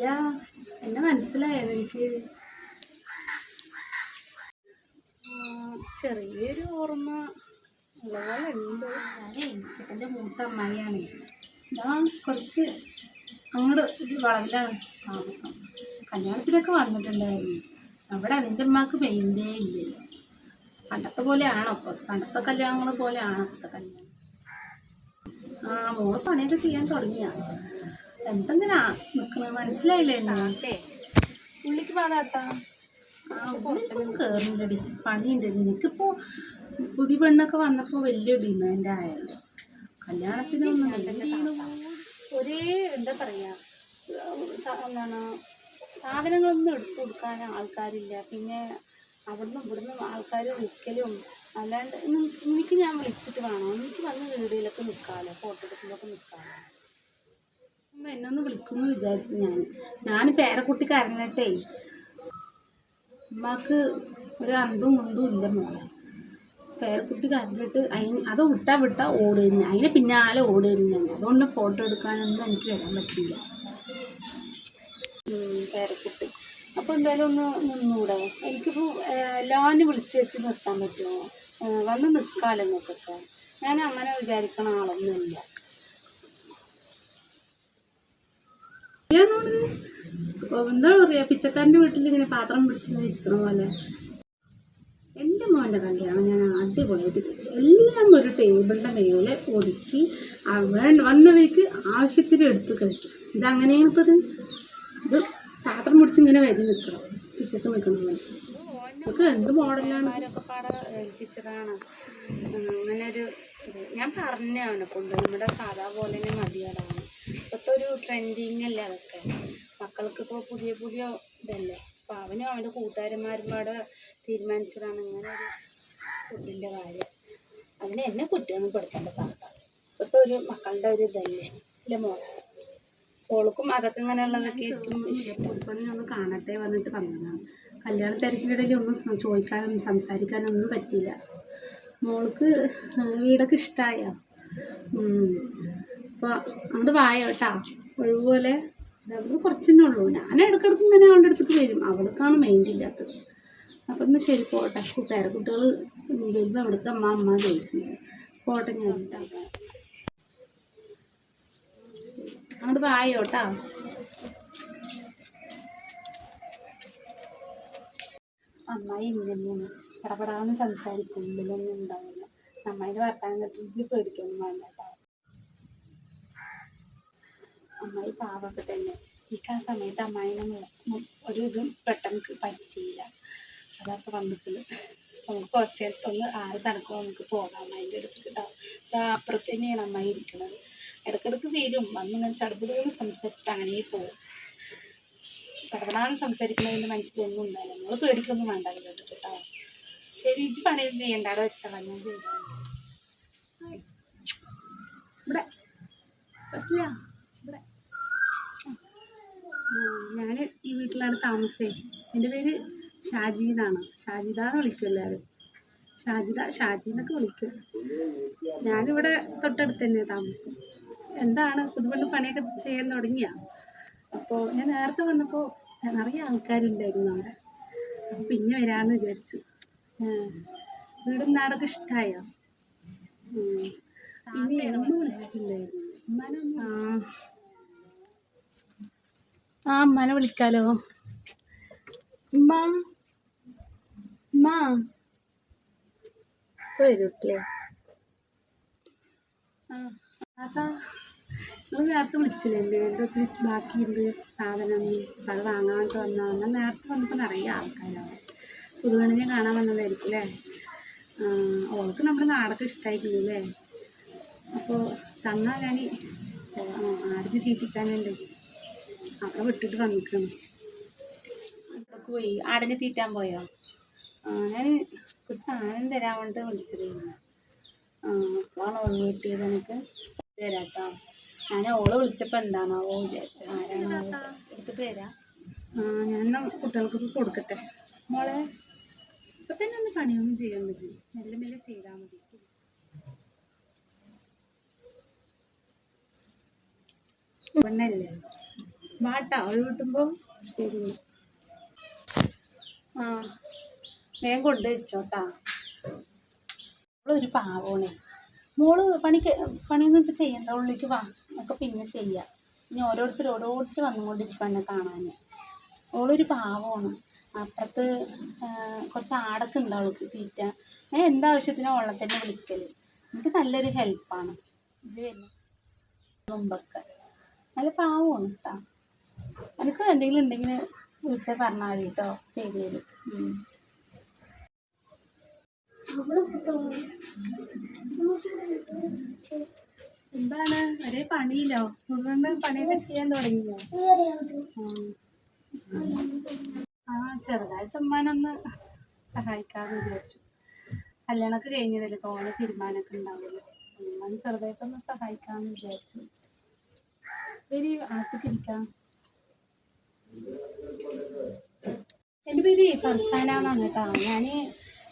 അല്ല എന്നെ മനസ്സിലായത് എനിക്ക് ചെറിയൊരു ഓർമ്മ ഉള്ളപോലെ ഉണ്ട് ഞാനേ ചേട്ടന്റെ മൂത്ത അമ്മായിയാണ്. ഞാൻ കുറച്ച് അങ്ങോട്ട് ഒരു വളവിലാണ് താമസം. കല്യാണത്തിനൊക്കെ വന്നിട്ടുണ്ടായിരുന്നു. അവിടെ അതിന്റെ അമ്മയ്ക്ക് പെയിന്റേ ഇല്ലല്ലോ. പണ്ടത്തെ പോലെയാണോ? ഇപ്പോൾ പണ്ടത്തെ കല്യാണങ്ങൾ പോലെയാണോ ഇപ്പോഴത്തെ കല്യാണം? ആ മോൾ പണിയൊക്കെ ചെയ്യാൻ തുടങ്ങിയാ. എന്തെങ്കിനാ നിക്കണത് മനസ്സിലായില്ലേ ഉള്ളിക്ക് പാടാട്ടാ കേറുന്നില്ലടി പണിയുണ്ട്. നിനക്കിപ്പോ പുതിയ പെണ്ണൊക്കെ വന്നപ്പോ വലിയ ഡിമാൻഡ് ആയല്ലോ. കല്യാണത്തിനൊന്നും ഒന്നും ഒരേ എന്താ പറയാ? എന്താണ്? സാധനങ്ങളൊന്നും എടുത്തു കൊടുക്കാൻ ആൾക്കാരില്ല. പിന്നെ അവിടുന്ന് ഇവിടുന്ന് ആൾക്കാർ നിൽക്കലും അല്ലാണ്ട് എനിക്ക് ഞാൻ വിളിച്ചിട്ട് വേണം? എനിക്ക് വന്ന് വീടുകളിലൊക്കെ നിൽക്കാമല്ലോ ഫോട്ടോ എടുക്കുമ്പോഴൊക്കെ നിൽക്കാമല്ലോ അമ്മ എന്നൊന്ന് വിളിക്കുന്നു വിചാരിച്ചു ഞാൻ. ഞാൻ പേരക്കുട്ടി കരഞ്ഞിട്ടേ ഉമ്മാക്ക് ഒരു അന്തും മുന്തും ഇല്ല മോളെ. പേരക്കുട്ടി കരഞ്ഞിട്ട് അതിന് അത് വിട്ടാ വിട്ടാ ഓടുന്നു അതിന് പിന്നാലെ ഓടുന്നു അതുകൊണ്ട് ഫോട്ടോ എടുക്കാനൊന്നും എനിക്ക് വരാൻ പറ്റില്ല. പേരക്കുട്ടി. അപ്പോൾ എന്തായാലും ഒന്ന് നിന്നൂടെ. എനിക്കിപ്പോൾ എല്ലാവരും വിളിച്ചു വെച്ച് നിർത്താൻ പറ്റുമോ? വന്ന് നിൽക്കാമല്ലോ നിൽക്കട്ടെ ഞാൻ അങ്ങനെ വിചാരിക്കണ ആളൊന്നുമില്ല. എന്താ പറയാ പിച്ചക്കാരന്റെ വീട്ടിൽ ഇങ്ങനെ പാത്രം പിടിച്ചിങ്ങനെ ഇരിക്കണ പോലെ. എന്റെ മോന്റെ കല്യാണം ഞാൻ അടിപൊളിയായിട്ട് ചെയ്തു. എല്ലാം ഒരു ടേബിളിന്റെ മേലെ ഒതുക്കി വന്നവർക്ക് ആവശ്യത്തിന് എടുത്ത് കഴിക്കും. ഇത് ഇപ്പോൾ ഇത്. ഇത് പാത്രം പിടിച്ച് ഇങ്ങനെ വരി നിൽക്കണം. പിച്ചക്ക് നിൽക്കണം പോലെ. നമുക്ക് എന്ത് മോഡലാണ്? ഏൽപ്പിച്ചതാണ് അങ്ങനെ ഒരു ഞാൻ പറഞ്ഞ അവനെ കൊണ്ട്. നമ്മുടെ സാധാ പോലെ തന്നെ മതിയടാണ് ഇപ്പോഴത്തെ ഒരു ട്രെൻഡിങ് അല്ലേ അതൊക്കെ. മക്കൾക്ക് ഇപ്പോൾ പുതിയ പുതിയ ഇതല്ലേ. അപ്പോൾ അവനും അവന്റെ കൂട്ടുകാരന്മാരും പാടെ തീരുമാനിച്ചതാണ് ഇങ്ങനെ ഒരു ഫുഡിന്റെ കാര്യം. അതിന് എന്നെ കുറ്റമൊന്നും പെടുത്തേണ്ട പാപ്പ ഇപ്പോഴത്തെ ഒരു മക്കളുടെ ഒരു ഇതല്ലേ. ഇല്ല മോളെ? ഓൾക്കും അതൊക്കെ ഇങ്ങനെയുള്ളതൊക്കെ ഒന്ന് കാണട്ടെ വന്നിട്ട് വന്നതാണ് കല്യാണ തിരക്കിനിടയിൽ ഒന്നും ചോദിക്കാനും സംസാരിക്കാനും ഒന്നും പറ്റിയില്ല. മോൾക്ക് വീടൊക്കെ ഇഷ്ടമായോ അപ്പോൾ അങ്ങോട്ട് വായ കേട്ടാ ഒഴിവുപോലെ അവിടെ കുറച്ചെന്നെ ഉള്ളൂ. ഞാൻ ഇടയ്ക്കിടയ്ക്ക് ഇങ്ങനെ അവളുടെ അടുത്തേക്ക് വരും. അവൾക്കാണ് മൈൻഡ് ഇല്ലാത്തത്. അപ്പം എന്നാൽ ശരി പോട്ടെ. പേരക്കുട്ടികൾ വരുമ്പോൾ അവിടുത്തെ അമ്മ അമ്മ ചോദിച്ചു. പോട്ടെ ഞാൻ അങ്ങോട്ട് വായോട്ടാ അമ്മായി ഇങ്ങനെയാണ് പടപടാന്ന് സംസാരിക്കും ഉള്ളിലൊന്നും ഉണ്ടാവില്ല. അമ്മായിന്റെ വർത്താനം കേട്ടിട്ട് പേടിക്കൊന്നും വേണ്ട അമ്മായി പാവൊക്കെ തന്നെ എനിക്ക് ആ സമയത്ത് അമ്മായിനെ ഒരു ഇതും പെട്ടെന്ന് പറ്റിയില്ല. അതൊക്കെ വന്നിട്ട് നമുക്ക് കുറച്ച് നേരത്തൊന്ന് ആറ് തണുക്കുമ്പോൾ നമുക്ക് പോകാം. അമ്മായിന്റെ അടുത്ത് കേട്ടോ അത് അപ്പുറത്ത് തന്നെയാണ് അമ്മായി ഇരിക്കുന്നത്. ഇടയ്ക്കിടയ്ക്ക് വരും. വന്ന് ഇങ്ങനെ ചടുപുടുകൾ സംസാരിച്ചിട്ട് അങ്ങനെ പോകും. പടപടാന്ന് സംസാരിക്കുന്നതിന്റെ മനസ്സിലൊന്നും ഉണ്ടാവില്ല. നിങ്ങൾ പേടിക്കൊന്നും വേണ്ട കേട്ടോ കേട്ടോ. ശരി ഇജ്ജ് പണിയും ചെയ്യണ്ട. അവിടെ വെച്ചാൽ ഞാൻ ചെയ്തോളാം. ഇവിടെ. ബസ്സിലാ? ഞാൻ ഈ വീട്ടിലാണ് താമസേ എന്റെ പേര് ഷാജി എന്നാണ് ഷാജിദ എന്ന് വിളിക്കും എല്ലാവരും. ഷാജിദ ഷാജി എന്നൊക്കെ വിളിക്കും. ഞാനിവിടെ തൊട്ടടുത്ത് തന്നെ താമസം. എന്താണ്? പുതുപള്ളി പണിയൊക്കെ ചെയ്യാൻ തുടങ്ങിയ? അപ്പോൾ ഞാൻ നേരത്തെ വന്നപ്പോൾ നിറയെ ആൾക്കാരുണ്ടായിരുന്നു അവിടെ. അപ്പോൾ പിന്നെ വരാമെന്ന് വിചാരിച്ചു. വീടും നാടൊക്കെ ഇഷ്ടമായോ. പിന്നെ എന്നെ വിളിച്ചിട്ടുണ്ടായിരുന്നു ഉമ്മാനൊന്ന് ആ അമ്മനെ വിളിക്കാലോ. നേരത്തെ വിളിച്ചില്ലേ? എന്റെ ഒത്തിരി ബാക്കിയുണ്ട് സാധനം. അത് വാങ്ങാണ്ട് വന്നാൽ ഞാൻ നേരത്തെ വന്നപ്പോൾ നിറയെ ആൾക്കാരാണ്. പുതുവണിനെ കാണാൻ വന്നതായിരിക്കും അല്ലേ? ഓൾക്ക് നമ്മുടെ നാടൊക്കെ ഇഷ്ടമായിരിക്കും അല്ലേ? അപ്പോൾ തന്നാൽ ഞാൻ ആടിന് തീറ്റിക്കാനുണ്ട് അവിടെ വിട്ടിട്ട് വന്നിക്കണം. പോയി. ആടിനെ തീറ്റാൻ പോയോ? ഞാൻ കുറച്ച് സാധനം തരാൻ വേണ്ടി വിളിച്ചത്. ആ അപ്പോഴാണ് ഓർമ്മ കിട്ടിയത് എനിക്ക് തരാം കേട്ടോ ഞാൻ ഓൾ വിളിച്ചപ്പോൾ എന്താണാവോ വിചാരിച്ചു. ആരാണോ എടുത്തിട്ട് തരാം ഞാൻ കുട്ടികൾക്കൊക്കെ കൊടുക്കട്ടെ. മോളെ ഇപ്പം തന്നെ ഒന്ന് പണിയൊന്നും ചെയ്യാൻ മതി. മെല്ലെ മെല്ലെ ചെയ്താൽ മതി. പെണ്ണല്ലേ? വാട്ടാ ഒരു കിട്ടുമ്പോൾ ശരി. ആ വേഗം കൊണ്ട് ഒരു പാവോണേ. മോൾ പണിക്ക് പണിയൊന്നും ഇപ്പം ചെയ്യണ്ട ഉള്ളിലേക്ക് വാ. ഒക്കെ പിന്നെ ചെയ്യാം. ഇനി ഓരോരുത്തർ ഓരോരുത്തർ വന്നുകൊണ്ടിരിക്കും എന്നെ കാണാൻ. ഓളൊരു പാവമാണ് അപ്പുറത്ത് കുറച്ച് ആടൊക്കെ ഉണ്ട് അവൾക്ക് തീറ്റ. ഞാൻ എന്താവശ്യത്തിനും ഓളെ തന്നെ വിളിക്കൽ എനിക്ക് നല്ലൊരു ഹെൽപ്പാണ് ഇത് വരുന്നു. മുമ്പൊക്കെ. നല്ല പാവമാണ് കേട്ടോ എനിക്ക് എന്തെങ്കിലും ഉണ്ടെങ്കിൽ വിളിച്ചാൽ പറഞ്ഞാൽ മതി കേട്ടോ ചെയ്തു തരും. എന്താണ്? ഒരേ പണിയില്ലോ മുഴുവൻ പണിയൊക്കെ ചെയ്യാൻ തുടങ്ങിയോ? ആ ചെറുതായിട്ട് ഉമ്മാനൊന്ന് സഹായിക്കാമെന്ന് വിചാരിച്ചു. കല്യാണമൊക്കെ കഴിഞ്ഞതല്ലേ? തോനെ തീരുമാനമൊക്കെ ഉണ്ടാവുള്ളൂ. ഉമ്മാൻ ചെറുതായിട്ടൊന്ന് സഹായിക്കാമെന്ന് വിചാരിച്ചു. ശരി അകത്തേക്ക് ഇരിക്കാം എന്റെ പേര് ഫർസാന എന്നാണ് കേട്ടോ ഞാൻ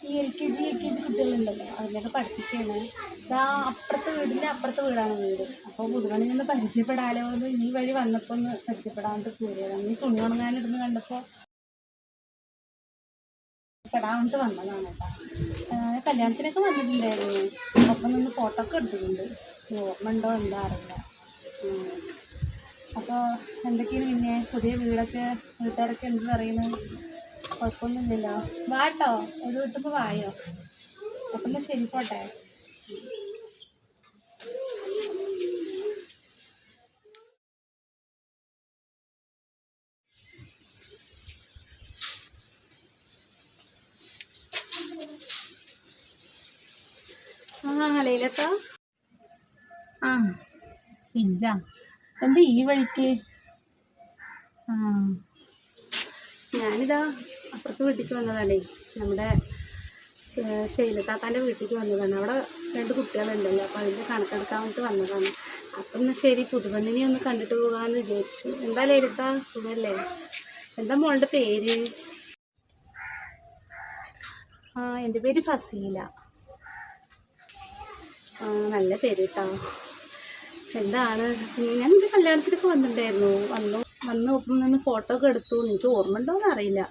ഈ L K G U K G കുട്ടികളുണ്ടല്ലോ അതിനൊക്കെ പഠിപ്പിക്കുകയാണ് ഇതാ അപ്പുറത്തെ വീടിന്റെ അപ്പുറത്തെ വീടാണ് വീട്. അപ്പോൾ മുതുകണി നിന്ന് പരിചയപ്പെടാലോ എന്ന് ഈ വഴി വന്നപ്പോൾ ഒന്ന് പരിചയപ്പെടാണ്ട് കൂടിയതാണ് ഈ തുണി ഉണങ്ങാനിടുന്ന് കണ്ടപ്പോൾ പെടാണ്ട് വന്നതാണ് കേട്ടോ. ആ, കല്യാണത്തിനൊക്കെ വന്നിട്ടുണ്ടായിരുന്നു. ഒപ്പം നിന്ന് ഫോട്ടോ ഒക്കെ എടുത്തിട്ടുണ്ട്. ഓർമ്മ ഉണ്ടോ എന്താ അറിയില്ല. അപ്പോൾ എന്തൊക്കെയാണ് പിന്നെ പുതിയ വീടൊക്കെ വീട്ടുകാരൊക്കെ എന്ത് പറയുന്നു? കുഴപ്പമൊന്നുമില്ലല്ലോ. വാട്ടോ ഒരു വീട്ടിൽ വായോ? അപ്പം ശരി പോട്ടെ. ആ ലൈലത്ത ആ പിഞ്ച. എന്താ ഈ വഴിക്ക്? ഞാനിതാ അപ്പുറത്ത് വീട്ടിലേക്ക് വന്നതാണേ. നമ്മുടെ ശൈല ശൈലത്താത്താന്റെ വീട്ടിലേക്ക് വന്നതാണ്. അവിടെ രണ്ട് കുട്ടികളുണ്ടല്ലോ. അപ്പോൾ അതിന്റെ കണക്കെടുക്കാൻ വേണ്ടിയിട്ട് വന്നതാണ്. അപ്പം എന്നാൽ ശരി പുതുപെണ്ണിനെ ഒന്ന് കണ്ടിട്ട് പോകാമെന്ന് വിചാരിച്ചു. എന്താ ലളിത? സുഖല്ലേ? എന്താ മോളുടെ പേര്? ആ എന്റെ പേര് ഫസീല. ആ നല്ല പേര് കേട്ടോ. എന്താണ്? ഞാൻ എന്റെ കല്യാണത്തിനൊക്കെ വന്നിട്ടുണ്ടായിരുന്നു. വന്നു വന്ന് ഒപ്പം നിന്ന് ഫോട്ടോ ഒക്കെ എടുത്തു. എനിക്ക് ഓർമ്മ അറിയില്ല.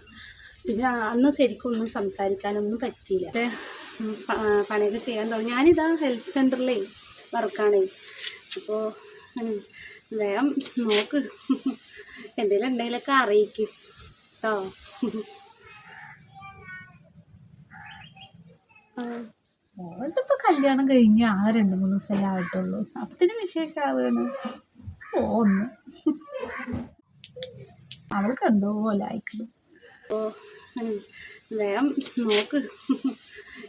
പിന്നെ അന്ന് ശരിക്കും ഒന്നും സംസാരിക്കാനൊന്നും പറ്റിയില്ല. പണിയൊക്കെ ചെയ്യാൻ തുടങ്ങി. ഞാനിതാ ഹെൽത്ത് സെന്ററിലേ വർക്കാണേ അപ്പോൾ വേഗം നോക്ക്. എന്തെങ്കിലും ഉണ്ടെങ്കിലൊക്കെ അറിയിക്ക് കേട്ടോ ഓളുടെ ഇപ്പൊ കല്യാണം കഴിഞ്ഞ് ആ രണ്ട് മൂന്ന് ദിവസമല്ലേ ആയിട്ടുള്ളൂ. അപ്പത്തിന് വിശേഷമാവുകയാണ് പോന്ന് അവൾക്ക് എന്തോ പോലെ അയക്കുന്നു ഓ വേഗം നോക്ക്.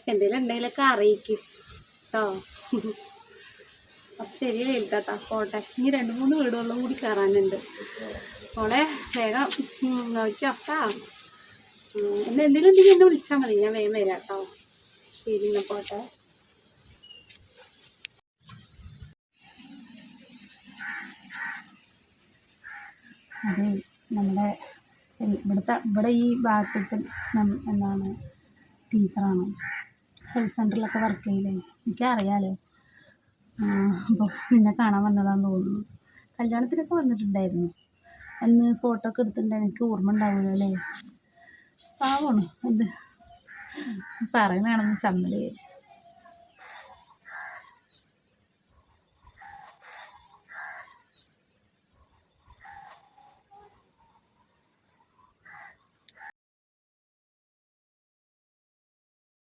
എന്തെങ്കിലും ഉണ്ടെങ്കിലൊക്കെ അറിയിക്ക് കേട്ടോ അപ്പം ശരി എഴുതാട്ടാ പോട്ടെ. ഇനി രണ്ട് മൂന്ന് വീടുകളിലും കൂടി കയറാനുണ്ട് ഓളെ വേഗം ഉം, നോക്കിയോ അപ്പാ ഉം, എന്നെ എന്തെങ്കിലും ഉണ്ടെങ്കിൽ എന്നെ വിളിച്ചാൽ മതി. ഞാൻ വേഗം വരാം കേട്ടോ ശരി എന്നാൽ പോട്ടെ. അത് നമ്മുടെ ഇവിടുത്തെ ഇവിടെ ഈ ഭാഗത്തേക്ക് നം- എന്താണ് ടീച്ചറാണ്. ഹെൽത്ത് സെന്ററിലൊക്കെ വർക്ക് ചെയ്യില്ലേ? എനിക്കറിയാലോ. അപ്പോൾ നിന്നെ കാണാൻ വന്നതാന്ന് തോന്നുന്നു. കല്യാണത്തിനൊക്കെ വന്നിട്ടുണ്ടായിരുന്നു. അന്ന് ഫോട്ടോ ഒക്കെ എടുത്തിട്ടുണ്ടായിരുന്നു എനിക്ക് ഓർമ്മ ഉണ്ടാവില്ല അല്ലേ പാവമാണ്. എന്ത് പറയുന്നതാണെന്ന് ചമ്മൽ.